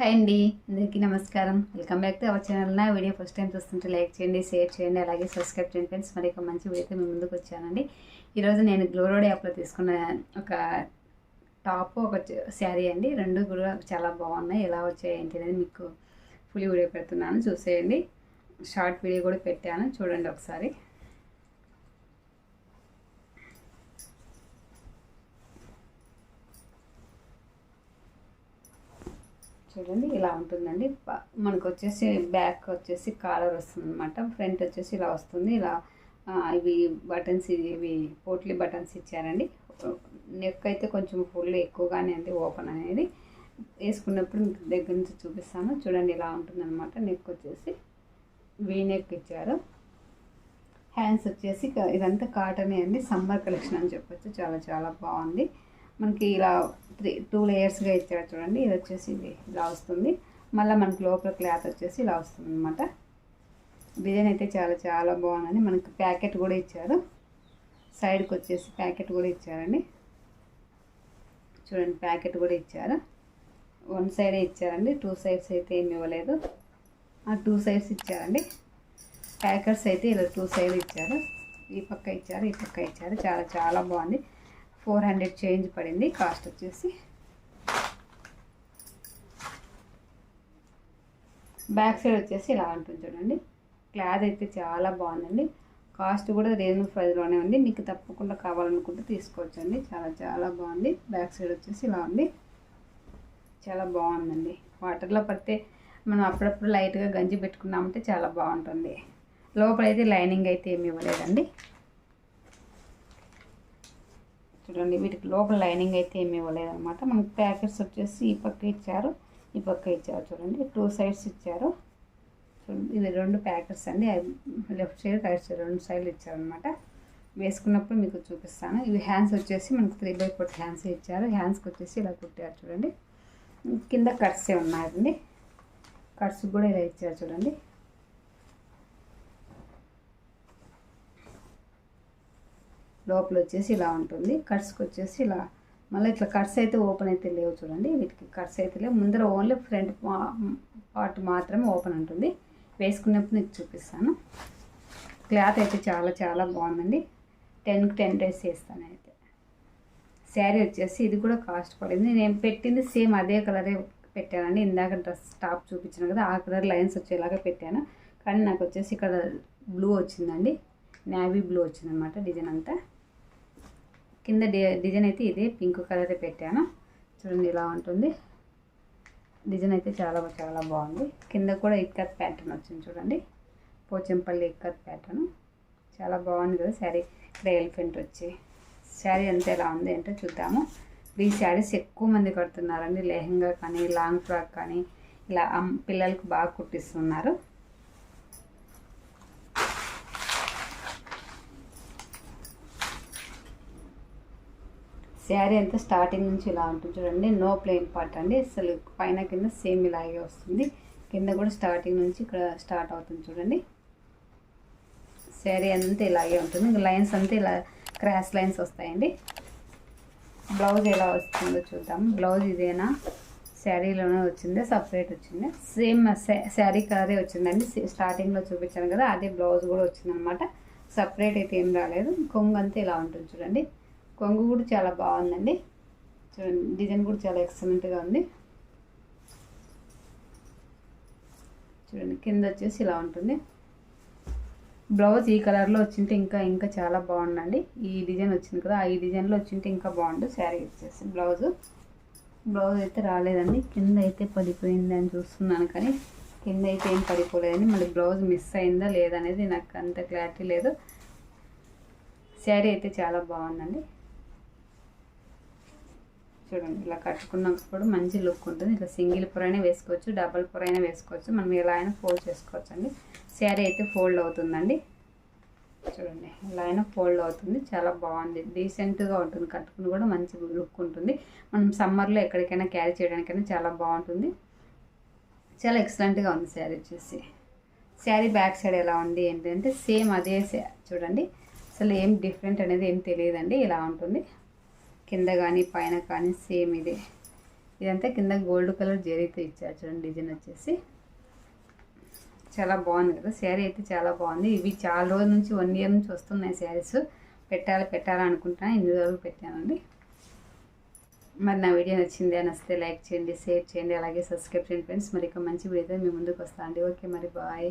Hi అండి. అందరికీ నమస్కారం. Welcome back to our channel. నా వీడియో ఫస్ట్ టైం చూస్తుంటే లైక్ చేయండి షేర్ చేయండి అలాగే సబ్స్క్రైబ్ చేయండి ఫ్రెండ్స్. మరి ఒక మంచి వీడియోతో మీ ముందుకు వచ్చానండి. ఈరోజు నేను గ్లోరోడ్ యాప్లో తీసుకున్న ఒక టాప్ ఒక శారీ అండి. రెండు కూడా చాలా బాగున్నాయి. ఎలా వచ్చాయి ఏంటి అనేది మీకు ఫుల్ వీడియో పెడుతున్నాను. చూసేయండి. షార్ట్ వీడియో కూడా పెట్టాను. చూడండి ఒకసారి. చూడండి ఇలా ఉంటుందండి. మనకు వచ్చేసి బ్యాక్ వచ్చేసి కాలర్ వస్తుంది అనమాట ఫ్రంట్ వచ్చేసి ఇలా వస్తుంది. ఇలా ఇవి బటన్స్ ఇవి పోట్లీ బటన్స్ ఇచ్చారండి. నెక్ అయితే కొంచెం ఫుల్ ఎక్కువగానే ఉంది ఓపెన్ అనేది. వేసుకున్నప్పుడు మీకు దగ్గర నుంచి చూపిస్తాను. చూడండి ఇలా ఉంటుందన్నమాట. నెక్ వచ్చేసి వీ నెక్ ఇచ్చారు. హ్యాండ్స్ వచ్చేసి ఇదంతా కాటనే అండి. సమ్మర్ కలెక్షన్ అని చెప్పొచ్చు. చాలా చాలా బాగుంది. మనకి ఇలా త్రీ టూ లేయర్స్గా ఇచ్చారు చూడండి. ఇది వచ్చేసి ఇది ఇలా వస్తుంది. మళ్ళీ మనకి లోపల క్లాత్ వచ్చేసి ఇలా వస్తుంది అనమాట డిజైన్ అయితే చాలా చాలా బాగుందండి. మనకి ప్యాకెట్ కూడా ఇచ్చారు. సైడ్కి వచ్చేసి ప్యాకెట్ కూడా ఇచ్చారండి. చూడండి ప్యాకెట్ కూడా ఇచ్చారు. వన్ సైడే ఇచ్చారండి. టూ సైడ్స్ అయితే ఏమి ఇవ్వలేదు. ఆ టూ సైడ్స్ ఇచ్చారండి. ప్యాకెట్స్ అయితే ఇలా టూ సైడ్ ఇచ్చారు. ఈ పక్క ఇచ్చారు ఈ పక్క ఇచ్చారు. చాలా చాలా బాగుంది. ఫోర్ హండ్రెడ్ చేంజ్ పడింది. కాస్ట్ వచ్చేసి బ్యాక్ సైడ్ వచ్చేసి ఇలా ఉంటుంది చూడండి. క్లాత్ అయితే చాలా బాగుందండి. కాస్ట్ కూడా రీజనబుల్ ప్రైస్లోనే ఉంది. మీకు తప్పకుండా కావాలనుకుంటే తీసుకోవచ్చండి. చాలా చాలా బాగుంది. బ్యాక్ సైడ్ వచ్చేసి ఇలా ఉంది. చాలా బాగుందండి. వాటర్లో పడితే మనం అప్పుడప్పుడు లైట్గా గంజి పెట్టుకున్నామంటే చాలా బాగుంటుంది. లోపలైతే లైనింగ్ అయితే ఏమి ఇవ్వలేదండి. చూడండి వీటికి లోపల లైనింగ్ అయితే ఏమి ఇవ్వలేదన్నమాట. మనకి ప్యాకెట్స్ వచ్చేసి ఈ పక్క ఇచ్చారు ఈ పక్క ఇచ్చారు చూడండి టూ సైడ్స్ ఇచ్చారు. చూడండి ఇది రెండు ప్యాకెట్స్ అండి లెఫ్ట్ సైడ్ రైట్ సైడ్ రెండు సైడ్లు ఇచ్చారనమాట వేసుకున్నప్పుడు మీకు చూపిస్తాను. ఇవి హ్యాండ్స్ వచ్చేసి మనకు త్రీ బై ఫోర్ హ్యాండ్స్ ఇచ్చారు. హ్యాండ్స్కి వచ్చేసి ఇలా కుట్టారు చూడండి. కింద కట్సే ఉన్నాయండి? కట్స్ కూడా ఇలా ఇచ్చారు చూడండి. లోపల వచ్చేసి ఇలా ఉంటుంది. కట్స్కి వచ్చేసి ఇలా మళ్ళీ ఇట్లా కట్స్ అయితే ఓపెన్ అయితే లేవు చూడండి. వీటికి కట్స్ అయితే లేవు. ముందర ఓన్లీ ఫ్రంట్ పార్ట్ మాత్రమే ఓపెన్ ఉంటుంది. వేసుకున్నప్పుడు నీకు చూపిస్తాను. క్లాత్ అయితే చాలా చాలా బాగుందండి. టెన్కి టెన్ డేస్ చేస్తాను అయితే. శారీ వచ్చేసి ఇది కూడా కాస్ట్ పడింది. నేను పెట్టింది సేమ్ అదే కలరే పెట్టానండి. ఇందాక డ్రెస్ టాప్ చూపించాను కదా ఆ కలర్ లైన్స్ వచ్చేలాగా పెట్టాను. కానీ నాకు వచ్చేసి ఇక్కడ బ్లూ వచ్చిందండి. నేవీ బ్లూ వచ్చిందనమాట డిజైన్ అంతా. కింద డిజైన్ అయితే ఇదే పింక్ కలర్ పెట్టాను. చూడండి ఇలా ఉంటుంది. డిజైన్ అయితే చాలా చాలా బాగుంది. కింద కూడా ఇక్కత్ ప్యాటర్న్ వచ్చింది చూడండి. పోచంపల్లి ఇక్కత్ ప్యాటర్న్. చాలా బాగుంది కదా శారీ. ఇక్కడ ఎలిఫెంట్ వచ్చి. శారీ అంతా ఎలా ఉంది అంటే చూద్దాము. ఈ శారీస్ ఎక్కువ మంది కడుతున్నారండి. లెహంగా కానీ లాంగ్ ఫ్రాక్ కానీ ఇలా పిల్లలకు బాగా కుట్టిస్తున్నారు. శారీ అంతా స్టార్టింగ్ నుంచి ఇలా ఉంటుంది చూడండి. నో ప్లెయిన్ పార్ట్ అండి. అసలు పైన కింద సేమ్ ఇలాగే వస్తుంది. కింద కూడా స్టార్టింగ్ నుంచి ఇక్కడ స్టార్ట్ అవుతుంది చూడండి. శారీ అంతా ఇలాగే ఉంటుంది. ఇంకా లైన్స్ అంతా ఇలా క్రాస్ లైన్స్ వస్తాయండి. బ్లౌజ్ ఎలా వస్తుందో చూద్దాం. బ్లౌజ్ ఇదేనా? శారీలోనే వచ్చిందే? సపరేట్ వచ్చింది? సేమ్ శారీ కలరే వచ్చిందండి. స్టార్టింగ్లో చూపించాను కదా అదే బ్లౌజ్ కూడా వచ్చిందనమాట. సపరేట్ అయితే ఏం రాలేదు. కొంగు అంతా ఇలా ఉంటుంది చూడండి. కొంగు కూడా చాలా బాగుందండి. చూడండి డిజైన్ కూడా చాలా ఎక్సలెంట్గా ఉంది. చూడండి కింద వచ్చేసి ఇలా ఉంటుంది. బ్లౌజ్ ఈ కలర్లో వచ్చింటే ఇంకా ఇంకా చాలా బాగుందండి. ఈ డిజైన్ వచ్చింది కదా ఈ డిజైన్లో వచ్చింటే ఇంకా బాగుండు శారీ వచ్చేసి బ్లౌజ్ బ్లౌజ్ అయితే రాలేదండి. కింద అయితే పడిపోయింది అని చూస్తున్నాను కానీ కింద అయితే ఏం పడిపోలేదని మళ్ళీ బ్లౌజ్ మిస్ అయిందా లేదనేది నాకు అంత క్లారిటీ లేదు. శారీ అయితే చాలా బాగుందండి. చూడండి ఇలా కట్టుకున్నప్పుడు మంచి లుక్ ఉంటుంది. ఇట్లా సింగిల్ పొర అయినా వేసుకోవచ్చు డబల్ పొర అయినా వేసుకోవచ్చు. మనం ఎలా అయినా ఫోల్డ్ చేసుకోవచ్చు అండి శారీ అయితే ఫోల్డ్ అవుతుందండి. చూడండి ఇలా అయినా ఫోల్డ్ అవుతుంది. చాలా బాగుంది. డీసెంట్గా ఉంటుంది. కట్టుకుని కూడా మంచి లుక్ ఉంటుంది. మనం సమ్మర్లో ఎక్కడికైనా క్యారీ చేయడానికైనా చాలా బాగుంటుంది. చాలా ఎక్సలెంట్గా ఉంది శారీ వచ్చేసి. శారీ బ్యాక్ సైడ్ ఎలా ఉంది ఏంటంటే సేమ్ అదే చూడండి. అసలు ఏం డిఫరెంట్ అనేది ఏం తెలియదండి. ఇలా ఉంటుంది. కింద కానీ పైన కానీ సేమ్ ఇదే. ఇదంతా కింద గోల్డ్ కలర్ జరీతో ఇచ్చారు చూడండి డిజైన్ వచ్చేసి. చాలా బాగుంది కదా శారీ అయితే చాలా బాగుంది. ఇవి చాలా రోజుల నుంచి వన్ ఇయర్ నుంచి వస్తున్నాయి శారీస్. పెట్టాలి పెట్టాలి అనుకుంటున్నాను ఇన్ని రోజులు పెట్టానండి. మరి నా వీడియో నచ్చింది అని వస్తే లైక్ చేయండి షేర్ చేయండి అలాగే సబ్స్క్రైబ్ చేయండి ఫ్రెండ్స్. మరి ఇక మంచి వీడియోతో మీ ముందుకు వస్తాను అండి ఓకే మరి బాయ్.